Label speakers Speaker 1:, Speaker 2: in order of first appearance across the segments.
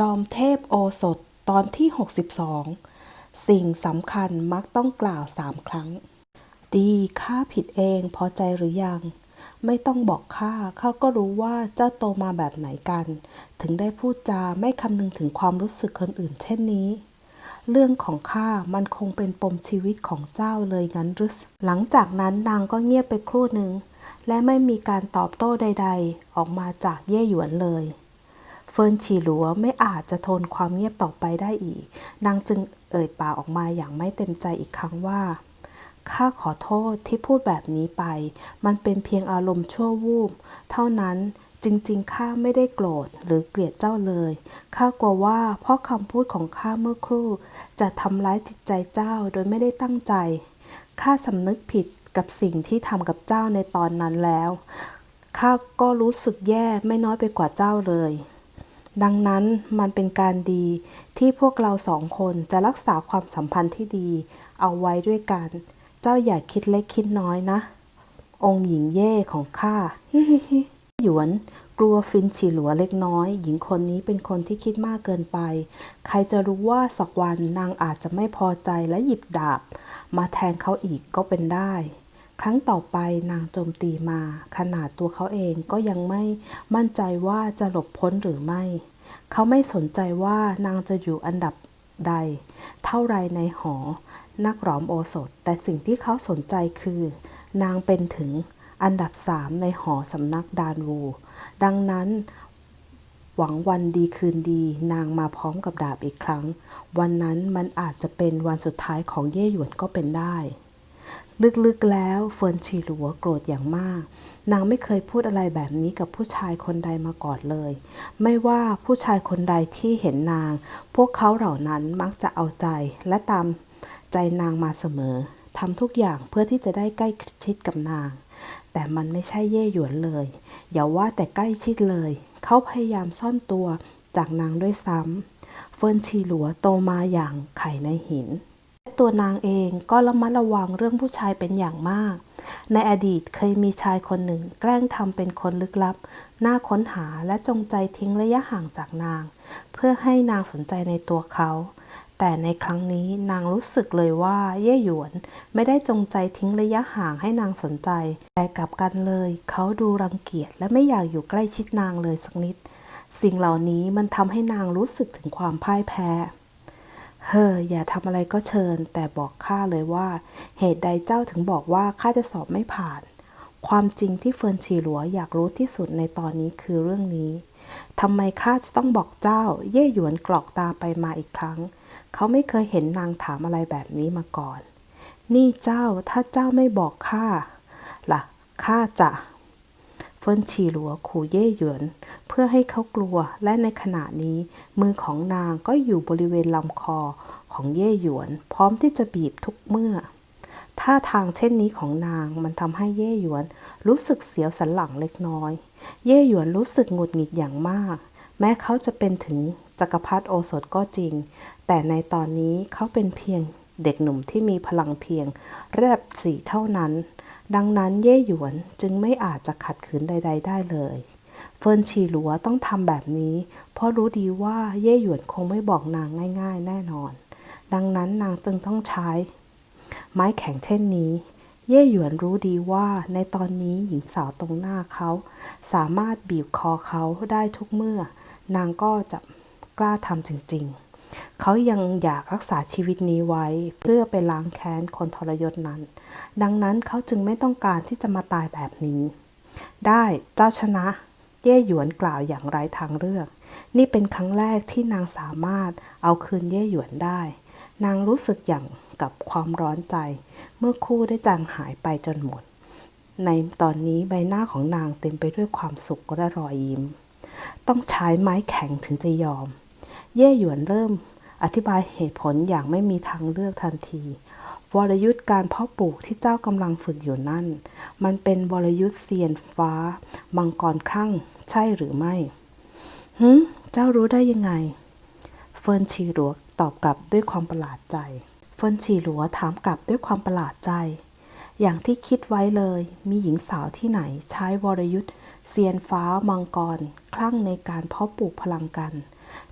Speaker 1: จอมเทพโอสถตอนที่ 62 สิ่งสำคัญมักต้องกล่าวสามครั้ง ดีข้าผิดเองพอใจหรือยัง ไม่ต้องบอกข้าข้าก็รู้ว่าเจ้าโตมาแบบไหนกัน ถึงได้พูดจาไม่คำนึงถึงความรู้สึกคนอื่นเช่นนี้ เรื่องของข้ามันคงเป็นปมชีวิตของเจ้าเลยงั้นหรือหลังจากนั้นนางก็เงียบไปครู่หนึ่งและไม่มีการตอบโต้ใด ๆ ออกมาจากเย่หยวนเลย เฟิร์นฉีหลัวไม่อาจจะทนความเงียบต่อไปได้อีก นางจึงเอ่ยปากออกมาอย่างไม่เต็มใจอีกครั้งว่าข้าขอโทษที่พูดแบบนี้ไป มันเป็นเพียงอารมณ์ชั่ววูบ เท่านั้นจริงๆ ข้าไม่ได้โกรธหรือเกลียดเจ้าเลย ข้ากลัวว่าเพราะคำพูดของข้าเมื่อครู่ จะทำร้ายจิตใจเจ้าโดยไม่ได้ตั้งใจ ข้าสำนึกผิดกับสิ่งที่ทำกับเจ้าในตอนนั้นแล้ว ข้าก็รู้สึกแย่ไม่น้อยไปกว่าเจ้าเลย ดังนั้นมันเป็นการดีที่พวกเราสองคนจะรักษาความสัมพันธ์ที่ดี เอาไว้ด้วยกัน เจ้าอย่าคิดเล็กคิดน้อยนะ องค์หญิงเย่ของข้าฮิฮิฮิหยวนกลัวฟินฉีหลัวเล็กน้อย หญิงคนนี้เป็นคนที่คิดมากเกินไป ใครจะรู้ว่าสักวันนางอาจจะไม่พอใจและหยิบดาบ มาแทงเขาอีกก็เป็นได้ ครั้งต่อไปนางโจมตีมา ขนาดตัวเขาเองก็ยังไม่มั่นใจว่าจะหลบพ้นหรือไม่ เขาไม่สนใจว่านางจะอยู่อันดับใด เท่าไรในหอ นักหลอมโอสถ แต่สิ่งที่เขาสนใจคือ นางเป็นถึงอันดับสามในหอสำนักดานวู ดังนั้น หวังวันดีคืนดี นางมาพร้อมกับดาบอีกครั้ง วันนั้นมันอาจจะเป็นวันสุดท้ายของเย่หยวนก็เป็นได้ ลึกๆแล้วเฟิร์นฉีหลัวโกรธอย่างมาก นางไม่เคยพูดอะไรแบบนี้กับผู้ชายคนใดมาก่อนเลย ไม่ว่าผู้ชายคนใดที่เห็นนาง พวกเขาเหล่านั้นมักจะเอาใจและตามใจนางมาเสมอทำทุกอย่างเพื่อที่จะได้ใกล้ชิดกับนาง แต่มันไม่ใช่เย่หยวนเลย อย่าว่าแต่ใกล้ชิดเลย เขาพยายามซ่อนตัวจากนางด้วยซ้ำเฟิร์นชีหลัวโตมาอย่างไข่ในหิน ตัวนางเองก็ระมัดระวังเรื่องผู้ชายเป็นอย่างมาก ในอดีตเคยมีชายคนหนึ่ง แกล้งทำเป็นคนลึกลับ น่าค้นหาและจงใจทิ้งระยะห่างจากนาง เพื่อให้นางสนใจในตัวเขา แต่ในครั้งนี้นางรู้สึกเลยว่าเย่หยวน ไม่ได้จงใจทิ้งระยะห่างให้นางสนใจ แต่กลับกันเลย เขาดูรังเกียจและไม่อยากอยู่ใกล้ชิดนางเลยสักนิด สิ่งเหล่านี้มันทำให้นางรู้สึกถึงความพ่ายแพ้ เฮ้ออย่าทำอะไรก็เชิญ แต่บอกข้าเลยว่า เหตุใดเจ้าถึงบอกว่าข้าจะสอบไม่ผ่าน ความจริงที่เฟิร์นชีหลัวอยากรู้ที่สุดในตอนนี้คือเรื่องนี้ทำไมข้าจะต้องบอกเจ้า เย่หยวนกรอกตาไปมาอีกครั้ง เขาไม่เคยเห็นนางถามอะไรแบบนี้มาก่อน นี่เจ้าถ้าเจ้าไม่บอกข้าล่ะข้าจะ ฟินฉีหลัวขู่เย่หยวน เพื่อให้เขากลัวและในขณะนี้ มือของนางก็อยู่บริเวณลำคอของเย่หยวน พร้อมที่จะบีบทุกเมื่อท่าทางเช่นนี้ของนางมันทำให้เย่หยวน รู้สึกเสียวสันหลังเล็กน้อย เย่หยวนรู้สึกหงุดหงิดอย่างมาก แม้เขาจะเป็นถึงจักรพรรดิโอสถก็จริง แต่ในตอนนี้เขาเป็นเพียงเด็กหนุ่มที่มีพลังเพียงระดับสี่เท่านั้น ดังนั้นเย่หยวนจึงไม่อาจจะขัดขืนใด ๆ ได้เลย เฟิร์นฉีหลัวต้องทำแบบนี้ เพราะรู้ดีว่าเย่หยวนคงไม่บอกนางง่าย ๆ แน่นอน ดังนั้นนางจึงต้องใช้ ไม้แข็งเช่นนี้ เย่หยวนรู้ดีว่าในตอนนี้หญิงสาวตรงหน้าเขา สามารถบีบคอเขาได้ทุกเมื่อ นางก็จะกล้าทำจริง ๆ เขายังอยากรักษาชีวิตนี้ไว้ เพื่อไปล้างแค้นคนทรยศนั้น ดังนั้นเขาจึงไม่ต้องการที่จะมาตายแบบนี้ ได้เจ้าชนะ เย่หยวนกล่าวอย่างไร้ทางเลือก นี่เป็นครั้งแรกที่นางสามารถเอาคืนเย่หยวนได้ นางรู้สึกอย่างกับความร้อนใจ เมื่อคู่ได้จางหายไปจนหมด ในตอนนี้ใบหน้าของนางเต็มไปด้วยความสุขและรอยยิ้ม ต้องใช้ไม้แข็งถึงจะยอม เย่หยวนเริ่ม อธิบายเหตุผลอย่างไม่มีทางเลือกทันที วรยุทธ์การเพาะปลูกที่เจ้ากำลังฝึกอยู่นั่น มันเป็นวรยุทธ์เซียนฟ้า มังกรคลั่งใช่หรือไม่ฮึเจ้ารู้ได้ยังไง เฟิร์นชีหลัวตอบกลับด้วยความประหลาดใจ เฟิร์นชีหลัวถามกลับด้วยความประหลาดใจ อย่างที่คิดไว้เลย มีหญิงสาวที่ไหนใช้วรยุทธ์เซียนฟ้ามังกร คลั่งในการเพาะปลูกพลังกัน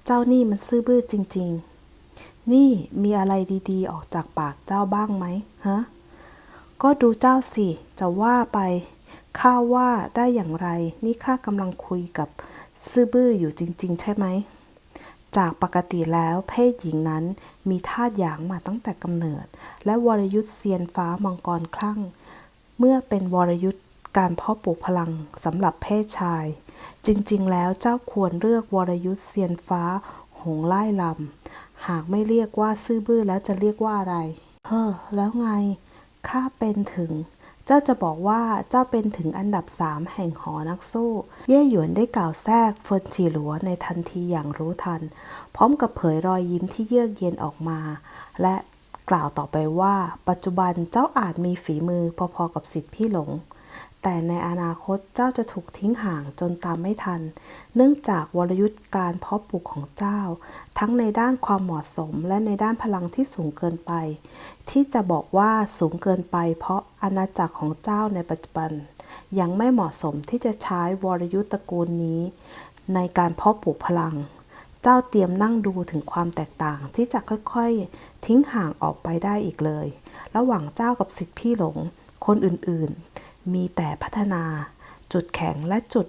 Speaker 1: เจ้านี่มันซื่อบื้อจริง ๆ นี่มีอะไรดีๆ ออกจากปากเจ้าบ้างไหมฮะ ก็ดูเจ้าสิ จะว่าไป ข้าว่าได้อย่างไร นี่ข้ากำลังคุยกับซื่อบื้ออยู่จริง ๆ ใช่ไหม จากปกติแล้วเพศหญิงนั้นมีธาตุหยางมาตั้งแต่กำเนิด และวรยุทธ์เซียนฟ้ามังกรคลั่ง เมื่อเป็นวรยุทธ์ การเพาะปลูกพลังสำหรับเพศชาย จริงๆ แล้วเจ้าควรเลือกวรยุทธ์เซียนฟ้า หงไล่ลำ หากไม่เรียกว่าซื่อบื้อแล้วจะเรียกว่าอะไร เฮ้อ แล้วไง ข้าเป็นถึง เจ้าจะบอกว่าเจ้าเป็นถึงอันดับสามแห่งหอนักสู้ เย่หยวนได้กล่าวแทรกเฟินฉีหลัวในทันทีอย่างรู้ทัน พร้อมกับเผยรอยยิ้มที่เยือกเย็นออกมา และกล่าวต่อไปว่า ปัจจุบันเจ้าอาจมีฝีมือพอๆกับสิทธิพี่หลง แต่ในอนาคตเจ้าจะถูกทิ้งห่างจนตามไม่ทัน เนื่องจากวรยุทธ์การเพาะปลูกของเจ้า ทั้งในด้านความเหมาะสมและในด้านพลังที่สูงเกินไป ที่จะบอกว่าสูงเกินไป เพราะอาณาจักรของเจ้าในปัจจุบัน ยังไม่เหมาะสมที่จะใช้วรยุทธ์ตระกูลนี้ ในการเพาะปลูกพลัง เจ้าเตรียมนั่งดูถึงความแตกต่างที่จะค่อยๆ ทิ้งห่างออกไปได้อีกเลย ระหว่างเจ้ากับสิทธิพี่หลง คนอื่นๆ มีแต่พัฒนา จุดแข็งและจุด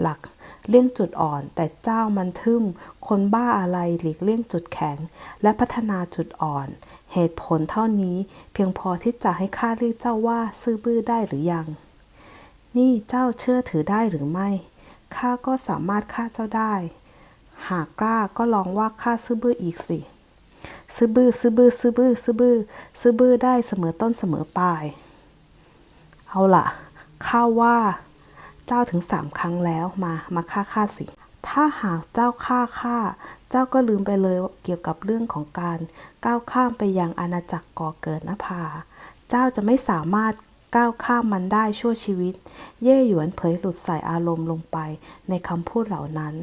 Speaker 1: หลัก เลี่ยงจุดอ่อน แต่เจ้ามันทึมคนบ้าอะไรหลีกเลี่ยงจุดแข็ง และพัฒนาจุดอ่อน เหตุผลเท่านี้เพียงพอที่จะให้ข้าเรียกเจ้าว่าซื่อบื้อได้หรือยัง นี่เจ้าเชื่อถือได้หรือไม่ข้าก็สามารถฆ่าเจ้าได้ หากกล้าก็ลองว่าข้าซื่อบื้ออีกสิซื่อบื้อซื่อบื้อซื่อบื้อซื่อบื้อซื่อบื้อได้เสมอต้นเสมอปลาย เอาล่ะข้าว่าเจ้าถึงสามครั้งแล้วมามาฆ่าข้าสิ ถ้าหากเจ้าฆ่าข้าเจ้าก็ลืมไปเลยเกี่ยวกับเรื่องของการก้าวข้ามไปยังอาณาจักรก่อเกิดนภา เจ้าจะไม่สามารถก้าวข้ามมันได้ชั่วชีวิต เย่หยวนเผยหลุดใส่อารมณ์ลงไปในคำพูดเหล่านั้น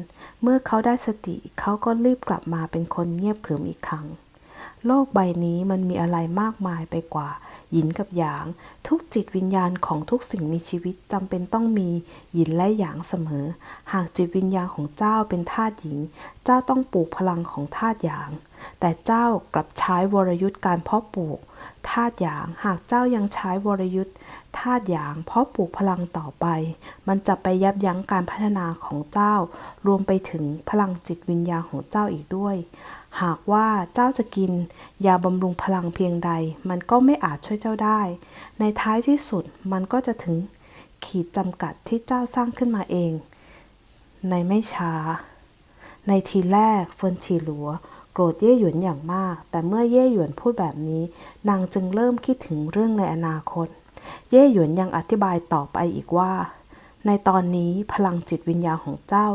Speaker 1: เมื่อเขาได้สติเขาก็รีบกลับมาเป็นคนเงียบขรึมอีกครั้ง โลกใบนี้มันมีอะไรมากมายไปกว่า หยินกับหยาง ทุกจิตวิญญาณของทุกสิ่งมีชีวิตจำเป็นต้องมีหยินและหยางเสมอ หากจิตวิญญาณของเจ้าเป็นธาตุหญิง เจ้าต้องปลูกพลังของธาตุหยาง แต่เจ้ากลับใช้วรยุทธ์การเพาะปลูกธาตุหยาง หากเจ้ายังใช้วรยุทธ์ธาตุหยาง เพาะปลูกพลังต่อไป มันจะไปยับยั้งการพัฒนาของเจ้า รวมไปถึงพลังจิตวิญญาณของเจ้าอีกด้วย หากว่าเจ้าจะกิน ยาบำรุงพลังเพียงใด มันก็ไม่อาจช่วยเจ้าได้ ในท้ายที่สุดมันก็จะถึงขีดจำกัดที่เจ้าสร้างขึ้นมาเอง ในไม่ช้า ในทีแรกเฟินฉีหลัว โกรธเย่หยวนอย่างมาก แต่เมื่อเย่หยวนพูดแบบนี้ นางจึงเริ่มคิดถึงเรื่องในอนาคต เย่หยวนยังอธิบายต่อไปอีกว่า ในตอนนี้พลังจิตวิญญาณของเจ้า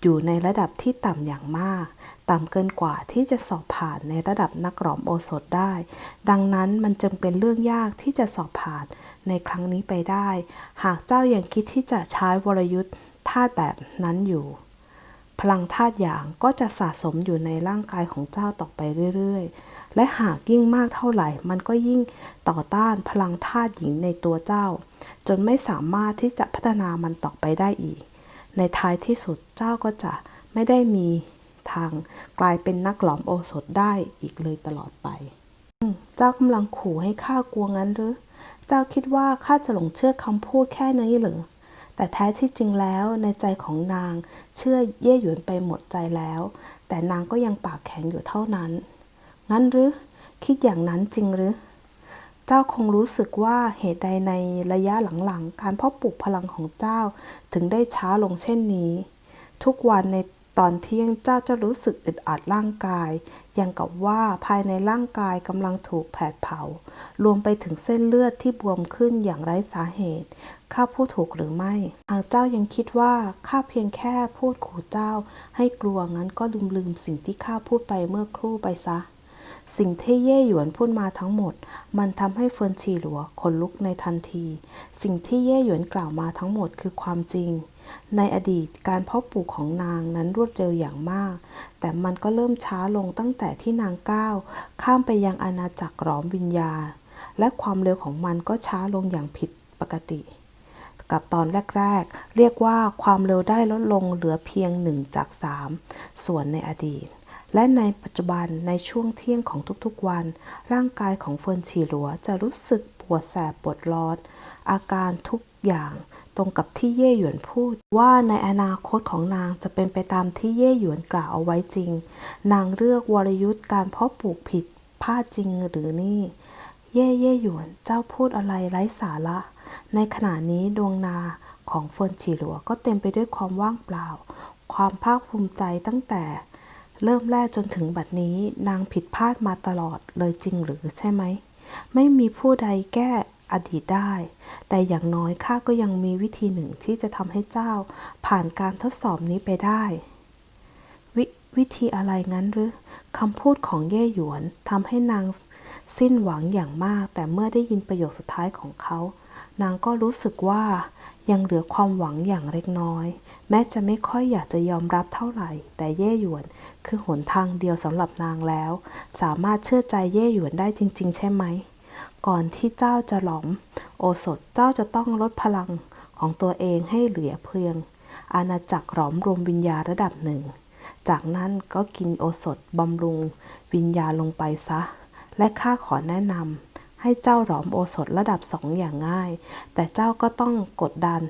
Speaker 1: อยู่ในระดับที่ต่ำอย่างมาก ต่ำเกินกว่าที่จะสอบผ่านในระดับนักหลอมโอสถได้ ดังนั้นมันจึงเป็นเรื่องยากที่จะสอบผ่านในครั้งนี้ไปได้ หากเจ้ายังคิดที่จะใช้วรยุทธ์ธาตุแบบนั้นอยู่ พลังธาตุหยางก็จะสะสมอยู่ในร่างกายของเจ้าต่อไปเรื่อยๆ และหากยิ่งมากเท่าไหร่ มันก็ยิ่งต่อต้านพลังธาตุหญิงในตัวเจ้า จนไม่สามารถที่จะพัฒนามันต่อไปได้อีก ในท้ายที่สุดเจ้าก็จะไม่ได้มีทางกลายเป็นนักหลอมโอสถได้อีกเลยตลอดไป เจ้ากำลังขู่ให้ข้ากลัวงั้นหรือ เจ้าคิดว่าข้าจะหลงเชื่อคำพูดแค่นี้หรือแต่แท้ที่จริงแล้วในใจของนางเชื่อเย่หยวนไปหมดใจแล้ว แต่นางก็ยังปากแข็งอยู่เท่านั้น งั้นหรือคิดอย่างนั้นจริงหรือ เจ้าคงรู้สึกว่าเหตุใดในระยะหลังๆ การเพาะปลูกพลังของเจ้าถึงได้ช้าลงเช่นนี้ ทุกวันในตอนเที่ยงเจ้าจะรู้สึกอึดอัดร่างกายอย่างกับว่าภายในร่างกายกำลังถูกแผดเผา รวมไปถึงเส้นเลือดที่บวมขึ้นอย่างไร้สาเหตุ ข้าพูดถูกหรือไม่หากเจ้ายังคิดว่าข้าเพียงแค่พูดขู่เจ้า ให้กลัวงั้นก็ลืมลืมสิ่งที่ข้าพูดไปเมื่อครู่ไปซะ สิ่งที่เย่หยวนพูดมาทั้งหมด มันทำให้เฟินชีหลัวขนลุกในทันที สิ่งที่เย่หยวนกล่าวมาทั้งหมดคือความจริง ในอดีตการเพาะปลูกของนางนั้นรวดเร็วอย่างมาก แต่มันก็เริ่มช้าลงตั้งแต่ที่นางก้าวข้ามไปยังอาณาจักรหลอมวิญญาณและความเร็วของมันก็ช้าลงอย่างผิดปกติ กับตอนแรกๆ เรียกว่าความเร็วได้ลดลงเหลือเพียง1จาก3ส่วนในอดีต และในปัจจุบันในช่วงเที่ยงของทุกๆวัน ร่างกายของเฟิร์นฉีหลัวจะรู้สึกปวดแสบปวดร้อน อาการทุกอย่างตรงกับที่เย่หยวนพูด ว่าในอนาคตของนางจะเป็นไปตามที่เย่หยวนกล่าวเอาไว้จริง นางเลือกวรยุทธ์การเพาะปลูกผิดพลาดจริงหรือนี่ เย่เย่หยวนเจ้าพูดอะไรไร้สาระ ในขณะนี้ดวงนาของเฟิร์นฉีหลัวก็เต็มไปด้วยความว่างเปล่า ความภาคภูมิใจตั้งแต่ เริ่มแรกจนถึงบัดนี้นางผิดพลาดมาตลอดเลยจริงหรือใช่ไหม ไม่มีผู้ใดแก้อดีตได้ แต่อย่างน้อยข้าก็ยังมีวิธีหนึ่งที่จะทำให้เจ้า ผ่านการทดสอบนี้ไปได้ววิธีอะไรงั้นหรือคำพูดของเย่หยวนทำให้นางสิ้นหวังอย่างมาก แต่เมื่อได้ยินประโยคสุดท้ายของเขา นางก็รู้สึกว่ายังเหลือความหวังอย่างเล็กน้อย แม้จะไม่ค่อยอยากจะยอมรับเท่าไหร่ แต่เย่หยวน คือหนทางเดียวสำหรับนางแล้ว สามารถเชื่อใจเย่หยวนได้จริง ๆ ใช่ไหม ก่อนที่เจ้าจะหลอม โอสถเจ้าจะต้องลดพลังของตัวเองให้เหลือเพียง อาณาจักรหลอมรวมวิญญาระดับหนึ่ง จากนั้นก็กินโอสถบำรุงวิญญาลงไปซะ และข้าขอแนะนำ ให้เจ้าหลอมโอสถระดับสองอย่างง่าย แต่เจ้าก็ต้องกดดัน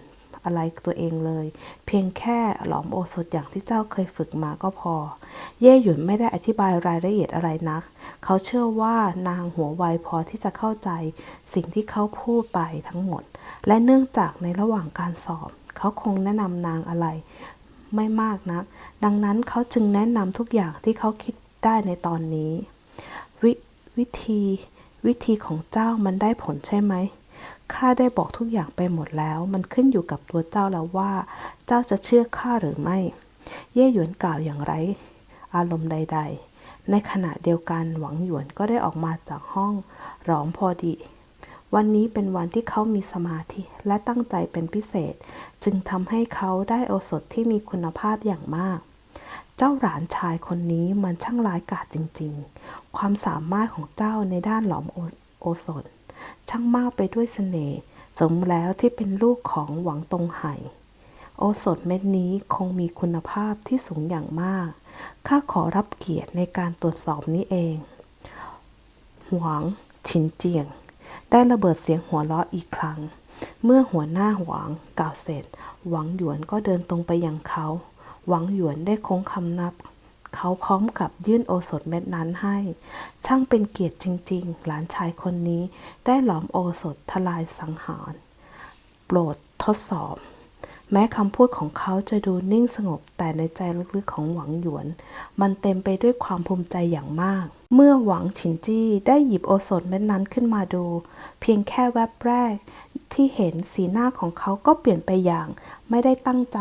Speaker 1: อะไรตัวเองเลย เพียงแค่หลอมโอสถอย่างที่เจ้าเคยฝึกมาก็พอ เย่หยุนไม่ได้อธิบายรายละเอียดอะไรนัก เขาเชื่อว่านางหัวไวพอที่จะเข้าใจสิ่งที่เขาพูดไปทั้งหมด และเนื่องจากในระหว่างการสอบ เขาคงแนะนำนางอะไร ไม่มากนัก ดังนั้นเขาจึงแนะนำทุกอย่างที่เขาคิดได้ในตอนนี้ววิธี วิธีของเจ้ามันได้ผลใช่ไหมข้าได้บอกทุกอย่างไปหมดแล้ว มันขึ้นอยู่กับตัวเจ้าแล้วว่า เจ้าจะเชื่อข้าหรือไม่ เย่หยวนกล่าวอย่างไร อารมณ์ใด ๆ ในขณะเดียวกันหวังหยวนก็ได้ออกมาจากห้องร้องพอดี วันนี้เป็นวันที่เขามีสมาธิและตั้งใจเป็นพิเศษ จึงทำให้เขาได้โอสถที่มีคุณภาพอย่างมาก เจ้าหลานชายคนนี้มันช่างร้ายกาจจริง ๆ ความสามารถของเจ้าในด้านหลอมโอโอสถ ช่างมากไปด้วยเสน่ห์สมแล้วที่เป็นลูกของหวังตงไห่ โอสถเม็ดนี้คงมีคุณภาพที่สูงอย่างมาก ข้าขอรับเกียรติในการตรวจสอบนี้เอง หวังฉินเจียง ได้ระเบิดเสียงหัวเราะอีกครั้ง เมื่อหัวหน้าหวังกล่าวเสร็จ หวังหยวนก็เดินตรงไปยังเขา หวังหยวนได้คงคำนับ เขาพร้อมกับยื่นโอสถเม็ดนั้นให้ ช่างเป็นเกียรติจริง ๆ หลานชายคนนี้ได้หลอมโอสถทลายสังหาร โปรดทดสอบ แม้คำพูดของเขาจะดูนิ่งสงบแต่ในใจลึกๆของหวังหยวน มันเต็มไปด้วยความภูมิใจอย่างมาก เมื่อหวังฉินจี้ได้หยิบโอสถเม็ดนั้นขึ้นมาดู เพียงแค่แวบแรกที่เห็นสีหน้าของเขาก็เปลี่ยนไปอย่างไม่ได้ตั้งใจ